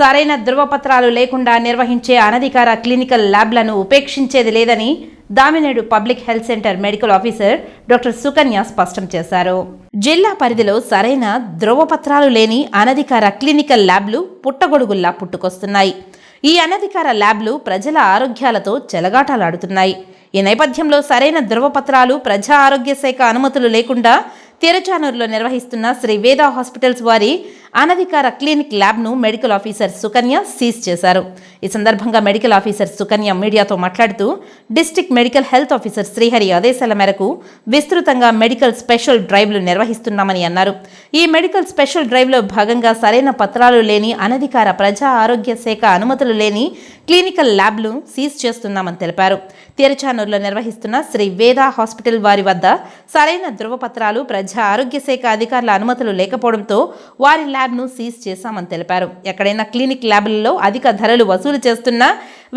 సరైన ధృవపత్రాలు లేకుండా నిర్వహించే అనధికార క్లినికల్ ల్యాబ్లను ఉపేక్షించేది లేదని Damineedu public health centre medical officer doctor Sukanya స్పష్టం చేశారు. జిల్లా పరిధిలో సరైన ధృవపత్రాలు లేని అనధికార క్లినికల్ ల్యాబ్లు పుట్టగొడుగుల్లా పుట్టుకొస్తున్నాయి. ఈ అనధికార ల్యాబ్లు ప్రజల ఆరోగ్యాలతో చెలగాటలాడుతున్నాయి. ఈ నేపథ్యంలో సరైన ధృవపత్రాలు ప్రజా ఆరోగ్య శాఖ అనుమతులు లేకుండా తిరుచానూరులో నిర్వహిస్తున్న శ్రీ వేద హాస్పిటల్స్ వారి అనధికార క్లినిక్ ల్యాబ్ను మెడికల్ ఆఫీసర్ సుకన్య సీజ్ చేశారు. ఈ సందర్భంగా మెడికల్ ఆఫీసర్ సుకన్య మీడియాతో మాట్లాడుతూ district medical health officer Srihari ఆదేశాల మేరకు విస్తృతంగా మెడికల్ స్పెషల్ డ్రైవ్లు నిర్వహిస్తున్నామని అన్నారు. ఈ మెడికల్ స్పెషల్ డ్రైవ్లో భాగంగా సరైన పత్రాలు లేని అనధికార ప్రజా ఆరోగ్య శాఖ అనుమతులు లేని క్లినికల్ ల్యాబ్లు సీజ్ చేస్తున్నామని తెలిపారు. తిరుచానూరులో నిర్వహిస్తున్న శ్రీ వేద హాస్పిటల్ వారి వద్ద సరైన ధృవపత్రాలు ప్రజా ఆరోగ్య శాఖ అధికారుల అనుమతులు లేకపోవడంతో వారి ల్యాబ్ను సీజ్ చేశామని తెలిపారు. ఎక్కడైనా క్లినిక్ ల్యాబ్లలో అధిక ధరలు వసూలు చేస్తున్నా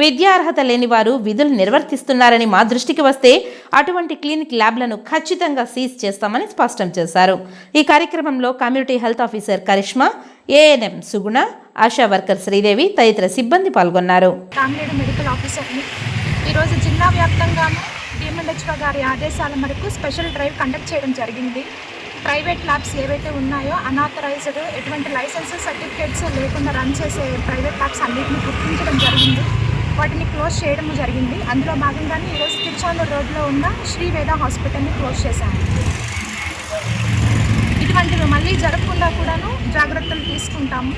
విద్యార్హత లేని వారు విధులు నిర్వర్తిస్తున్నారని మా దృష్టికి వస్తే అటువంటి క్లినిక్ ల్యాబ్లను ఖచ్చితంగా సీజ్ చేస్తామని స్పష్టం చేశారు. ఈ కార్యక్రమంలో community health officer Karishma ANM Suguna Asha worker Sridevi తదితర సిబ్బంది పాల్గొన్నారు. మెడికల్ ఆఫీసర్ని ఈరోజు జిల్లా వ్యాప్తంగాను డిఎంఎల్హెచ్ఓ గారి ఆదేశాల మేరకు స్పెషల్ డ్రైవ్ కండక్ట్ చేయడం జరిగింది. ప్రైవేట్ ల్యాబ్స్ ఏవైతే ఉన్నాయో అనాథరైజ్డ్ ఎటువంటి లైసెన్స్ సర్టిఫికేట్స్ లేకుండా రన్ చేసే ప్రైవేట్ ల్యాబ్స్ అన్నింటిని గుర్తించడం జరిగింది. వాటిని క్లోజ్ చేయడం జరిగింది. అందులో భాగంగానే ఈరోజు తిరుచానూరు రోడ్లో ఉన్న శ్రీవేద హాస్పిటల్ని క్లోజ్ చేశాను ఇటువంటివి మళ్ళీ జరగకుండా కూడాను జాగ్రత్తలు తీసుకుంటాము.